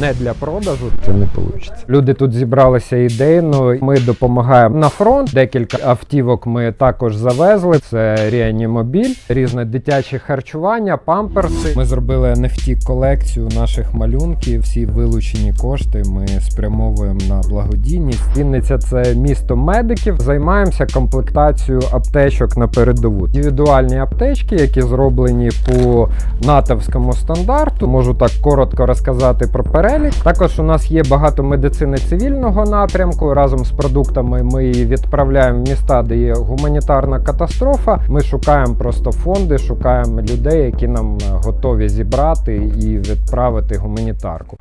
не для продажу, це не вийде. Люди тут зібралися ідейно. Ми допомагаємо на фронт. Декілька автівок ми також завезли. Це реанімобіль, різне дитяче харчування, памперси. Ми зробили NFT колекцію наших малюнків. Всі вилучені кошти ми спрямовуємо на благодійність. Вінниця це місто медиків. Займаємося комплектацією аптечок на передову. Індивідуальні аптечки, які зроблені по натовському стандарту. Можу так коротко розказати про перелік. Також у нас є багато медицини цивільного напрямку. Разом з продуктами ми її відправляємо в міста, де є гуманітарна катастрофа. Ми шукаємо просто фонди, шукаємо людей, які нам е, готові зібрати і відправити гуманітарку.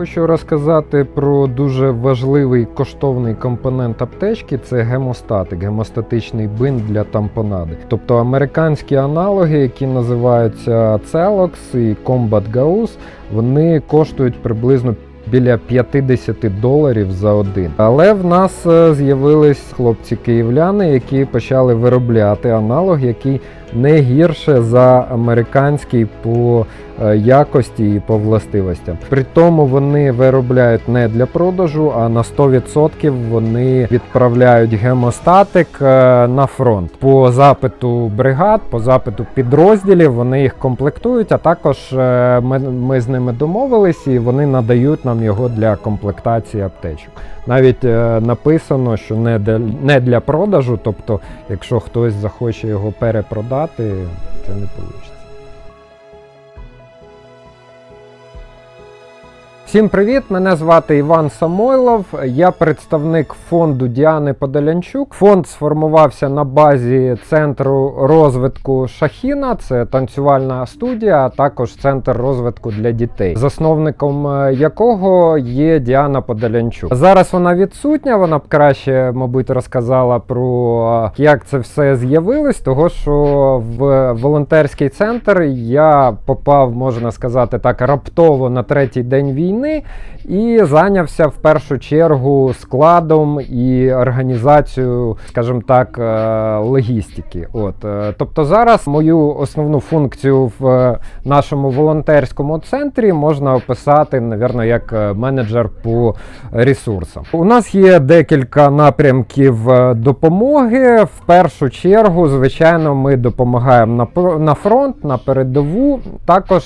Хочу розказати про дуже важливий коштовний компонент аптечки це гемостатик, гемостатичний бинт для тампонади. Тобто американські аналоги, які називаються Celox і Combat Gauss, вони коштують приблизно біля 50 доларів за один. Але в нас е, з'явились хлопці-київляни, які почали виробляти аналог, який не гірше за американський по якості і по властивостям. При тому вони виробляють не для продажу, а на 100% вони відправляють гемостатик е, на фронт. По запиту бригад, по запиту підрозділів вони їх комплектують, а також е, ми, ми з ними домовились і вони надають нам його для комплектації аптечок. Навіть е, написано, що не для, не для продажу, тобто, якщо хтось захоче його перепродати, це не вийде. Всім привіт! Мене звати Іван Самойлов. Я представник фонду Діани Подолянчук. Фонд сформувався на базі центру розвитку Шахіна, це танцювальна студія, а також центр розвитку для дітей, засновником е, якого є Діана Подолянчук. Зараз вона відсутня. Вона б краще, мабуть, розказала про е, як це все з'явилось, того що в волонтерський центр я попав, можна сказати так, раптово на третій день війни і зайнявся в першу чергу складом і організацією, скажімо так, е, логістики. От, е, тобто зараз мою основну функцію в е, нашому волонтерському центрі можна описати, напевно, як менеджер по ресурсам. У нас є декілька напрямків допомоги. В першу чергу, звичайно, ми допомагаємо на, фронт, на передову. Також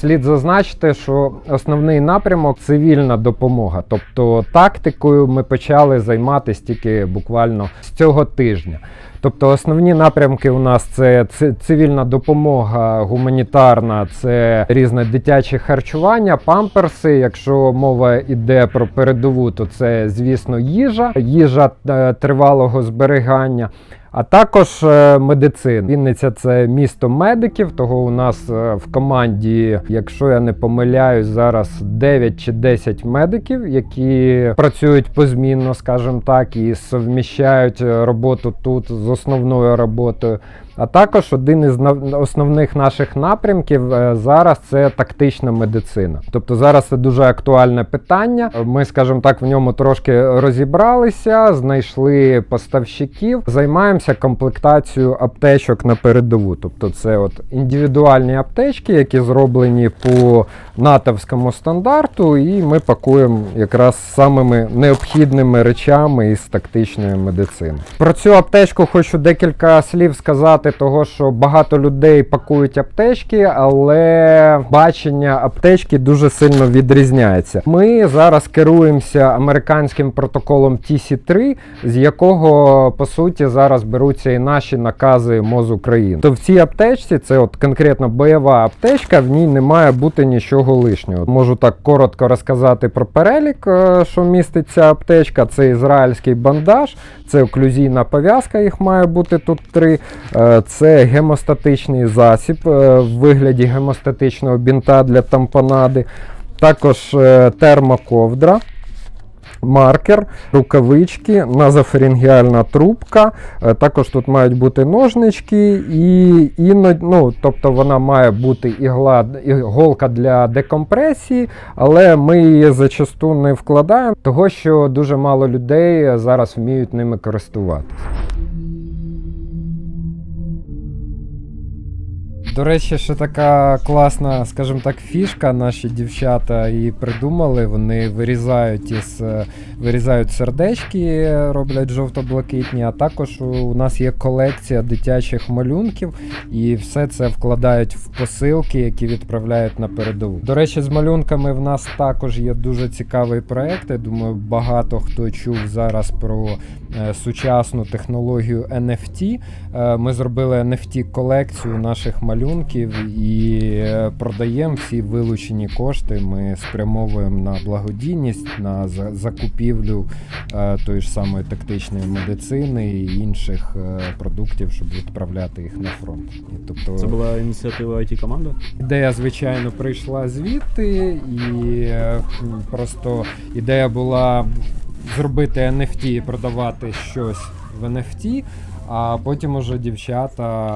слід зазначити, що основний напрямок цивільна допомога. Тобто тактикою ми почали займатися тільки буквально з цього тижня. Тобто основні напрямки у нас це цивільна допомога, гуманітарна, це різне дитяче харчування, памперси. Якщо мова йде про передову, то це, звісно, їжа, їжа е, тривалого зберігання. А також медицин. Вінниця це місто медиків. Того у нас е, в команді, якщо я не помиляюсь, зараз 9 чи 10 медиків, які працюють позмінно, скажімо так, і совміщають е, роботу тут з основною роботою. А також один із основних наших напрямків е, зараз це тактична медицина. Тобто зараз це дуже актуальне питання. Ми, скажімо так, в ньому трошки розібралися, знайшли поставщиків, займаємося комплектацією аптечок на передову. Тобто, це от індивідуальні аптечки, які зроблені по натовському стандарту, і ми пакуємо якраз самими необхідними речами із тактичної медицини. Про цю аптечку хочу декілька слів сказати, того що багато людей пакують аптечки, але бачення аптечки дуже сильно відрізняється. Ми зараз керуємося американським протоколом TC3, з якого по суті зараз беруться і наші накази МОЗ України. То в цій аптечці це от конкретно бойова аптечка, в ній не має бути нічого лишнього. Можу так коротко розказати про перелік, е, що містить ця аптечка. Це ізраїльський бандаж, це оклюзійна пов'язка, їх має бути тут три. Це гемостатичний засіб е, в вигляді гемостатичного бінта для тампонади. Також е, термоковдра. Маркер, рукавички, назофарінгіальна трубка. Е, Також тут мають бути ножнички, і іноді, ну, тобто вона має бути ігла, іголка для декомпресії, але ми її зачасту не вкладаємо, того що дуже мало людей зараз вміють ними користуватися. До речі, ще така класна, скажімо так, фішка. Наші дівчата її придумали. Вони вирізають із е, вирізають сердечки, роблять жовто-блакитні. А також у нас є колекція дитячих малюнків, і все це вкладають в посилки, які відправляють на передову. До речі, з малюнками в нас також є дуже цікавий проект. Я думаю, багато хто чув зараз про сучасну технологію NFT. Е, Ми зробили NFT колекцію наших малюнків і е, продаємо всі вилучені кошти. Ми спрямовуємо на благодійність, на закупівлю е, тої ж самої тактичної медицини і інших е, продуктів, щоб відправляти їх на фронт. І, тобто, Це була ініціатива it команди Ідея, звичайно, прийшла звідти, і е, просто ідея була зробити NFT і продавати щось в NFT, а потім уже дівчата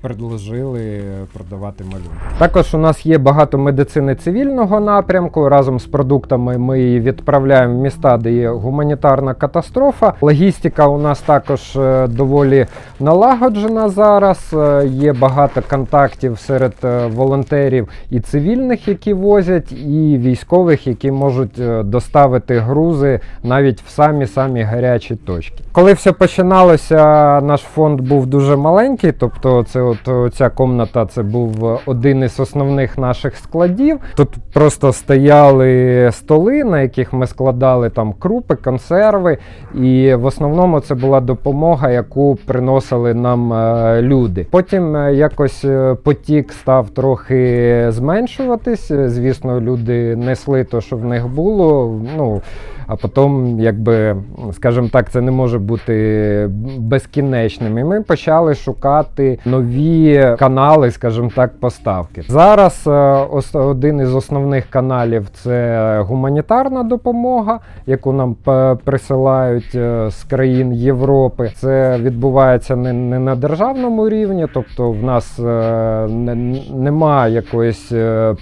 предложили продавати малюнки. Також у нас є багато медицини цивільного напрямку. Разом з продуктами ми її відправляємо в міста, де є гуманітарна катастрофа. Логістика у нас також е, доволі налагоджена зараз. Е, Є багато контактів серед е, волонтерів і цивільних, які возять, і військових, які можуть доставити грузи навіть в самі самі гарячі точки. Коли все починалося, наш фонд був дуже маленький. Тобто, це от ця комната це був один із основних наших складів. Тут просто стояли столи, на яких ми складали там крупи, консерви. І в основному це була допомога, яку приносили нам е, люди. Потім е, якось е, потік став трохи зменшуватись. Звісно, люди несли те, що в них було. Ну а потім, якби, скажімо так, це не може бути безкінечним. І ми почали шукати нові канали, скажімо так, поставки. Зараз е, один із основних каналів це гуманітарна допомога, яку нам присилають е, з країн Європи. Це відбувається не, на державному рівні, тобто в нас е, немає якоїсь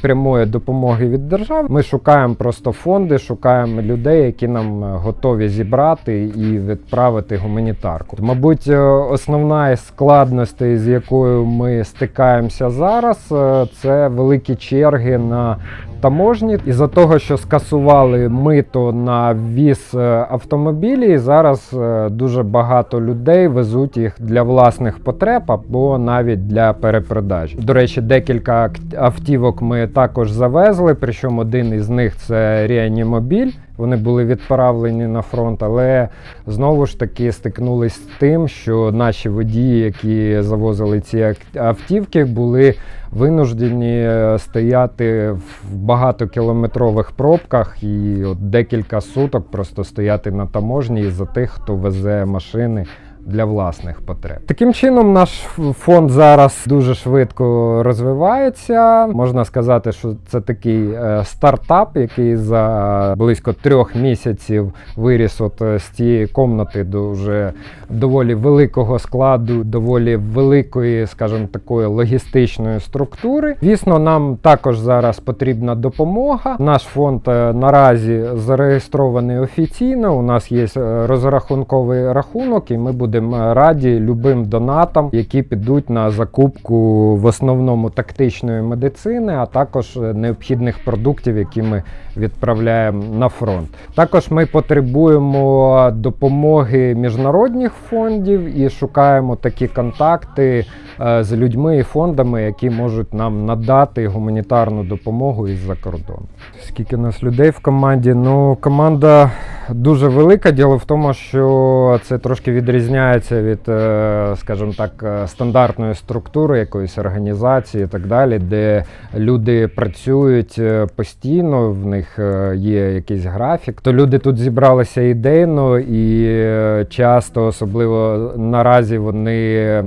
прямої допомоги від держави. Ми шукаємо просто фонди, шукаємо людей, які нам готові зібрати і відправити гуманітарку. Мабуть, е, основна із складностей, з якою ми стикаємося зараз, е, це великі черги на таможні. Із-за того, що скасували мито на ввіз е, автомобілів, зараз дуже багато людей везуть їх для власних потреб або навіть для перепродаж. До речі, декілька автівок ми також завезли, причому один із них це реанімобіль. Вони були відправлені на фронт, але знову ж таки стикнулись з тим, що наші водії, які завозили ці автівки, були винуждені е, стояти в багатокілометрових пробках і от декілька суток просто стояти на таможні за тих, хто везе машини. Для власних потреб таким чином наш фонд зараз дуже швидко розвивається. Можна сказати, що це такий е, стартап, який за близько трьох місяців виріс от е, з цієї комнати до вже доволі великого складу, доволі великої, скажімо, такої логістичної структури. Звісно, нам також зараз потрібна допомога. Наш фонд е, наразі зареєстрований офіційно. У нас є розрахунковий рахунок, і ми будемо раді любим донатам, які підуть на закупку в основному тактичної медицини, а також е, необхідних продуктів, які ми відправляємо на фронт. Також ми потребуємо допомоги міжнародних фондів і шукаємо такі контакти е, з людьми і фондами, які можуть нам надати гуманітарну допомогу із-за кордону. Скільки нас людей в команді? Ну, команда дуже велика. Діло в тому, що це трошки відрізняється відрізняється від, е, скажімо так, е, стандартної структури якоїсь організації і так далі, де люди працюють е, постійно, в них є якийсь графік. То люди тут зібралися ідейно і часто, особливо наразі, вони.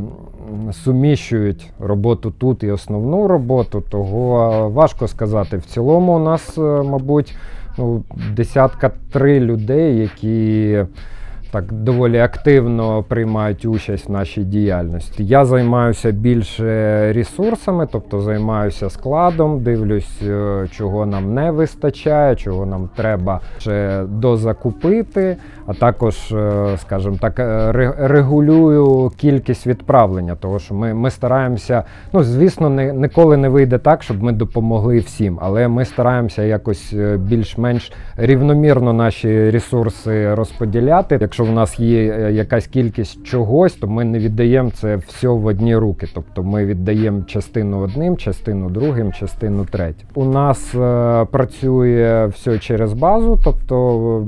Суміщують роботу тут і основну роботу, того важко сказати. В цілому у нас, мабуть, ну, десятка три людей, які так доволі активно приймають участь в нашій діяльності. Я займаюся більше ресурсами, тобто займаюся складом, дивлюсь, е, чого нам не вистачає, чого нам треба ще дозакупити, а також, е, скажімо так, е, регулюю кількість відправлення, тому що ми, ми стараємося, ну звісно, не, ніколи не вийде так, щоб ми допомогли всім, але ми стараємося якось більш-менш рівномірно наші ресурси розподіляти. Якщо в нас є е, якась кількість чогось, то ми не віддаємо це все в одні руки. Тобто ми віддаємо частину одним, частину другим, частину третім. У нас е, працює все через базу, тобто,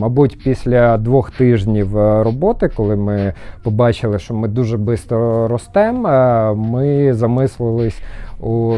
мабуть, після двох тижнів е, роботи, коли ми побачили, що ми дуже швидко ростемо, е, ми замислились у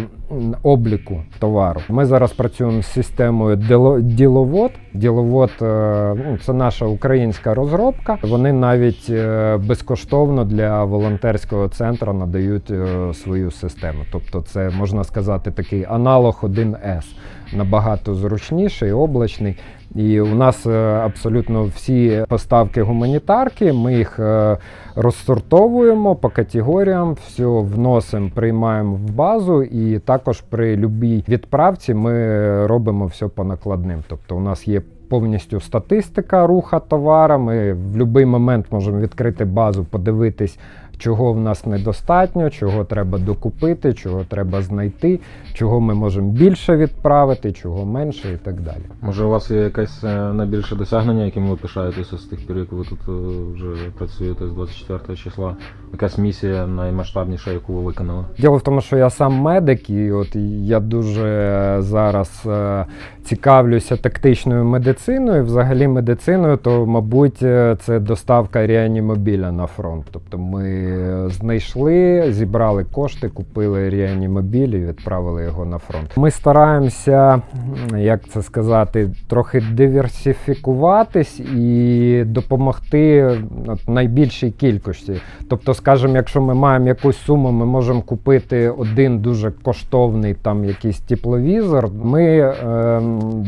обліку товару. Ми зараз працюємо з системою Діло- діловод. Діловод е, ну, це наша українська розробка. Вони навіть е, безкоштовно для волонтерського центру надають е, свою систему. Тобто, це можна сказати такий аналог 1С. Набагато зручніший, облачний. І у нас е, абсолютно всі поставки гуманітарки. Ми їх е, розсортовуємо по категоріям, все вносимо, приймаємо в базу, і також при будь-якій відправці ми робимо все по накладним. Тобто, у нас є повністю статистика руха товара. Ми в будь-який момент можемо відкрити базу, подивитись, чого в нас недостатньо, чого треба докупити, чого треба знайти, чого ми можемо більше відправити, чого менше і так далі. Може, у вас є якесь е, найбільше досягнення, яким ви пишаєтеся з тих пір, як ви тут е, вже працюєте з 24 числа? Якась місія наймасштабніша, яку ви виконали? Діло в тому, що я сам медик, і от я дуже зараз е, цікавлюся тактичною медициною. Взагалі медициною, то, мабуть, е, це доставка реанімобіля на фронт. Тобто ми знайшли, зібрали кошти, купили реанімобіль і відправили його на фронт. Ми стараємося, як це сказати, трохи диверсифікуватись і допомогти найбільшій кількості. Тобто, скажімо, якщо ми маємо якусь суму, ми можемо купити один дуже коштовний там якийсь тепловізор. Ми е,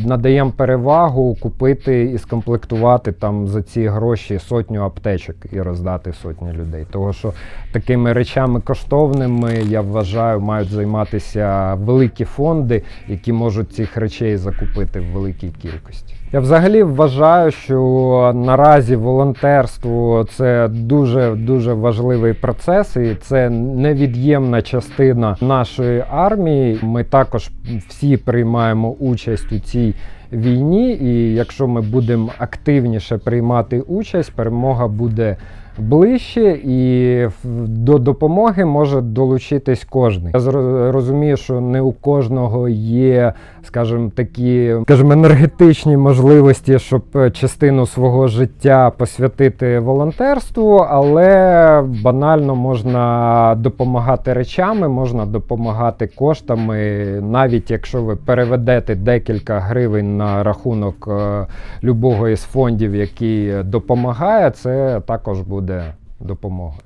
надаємо перевагу купити і скомплектувати там за ці гроші сотню аптечок і роздати сотні людей. Того що такими речами коштовними, я вважаю, мають займатися великі фонди, які можуть цих речей закупити в великій кількості. Я взагалі вважаю, що наразі волонтерство це дуже дуже важливий процес, і це невід'ємна частина нашої армії. Ми також всі приймаємо участь у цій війні, і якщо ми будемо активніше приймати участь, перемога буде ближче, і до допомоги може долучитись кожен. Я розумію, що не у кожного є, скажімо, такі, скажімо, енергетичні можливості, щоб е, частину свого життя посвятити волонтерству, але банально можна допомагати речами, можна допомагати коштами, навіть якщо ви переведете декілька гривень на рахунок е, любого із фондів, який допомагає, це також буде допомогою.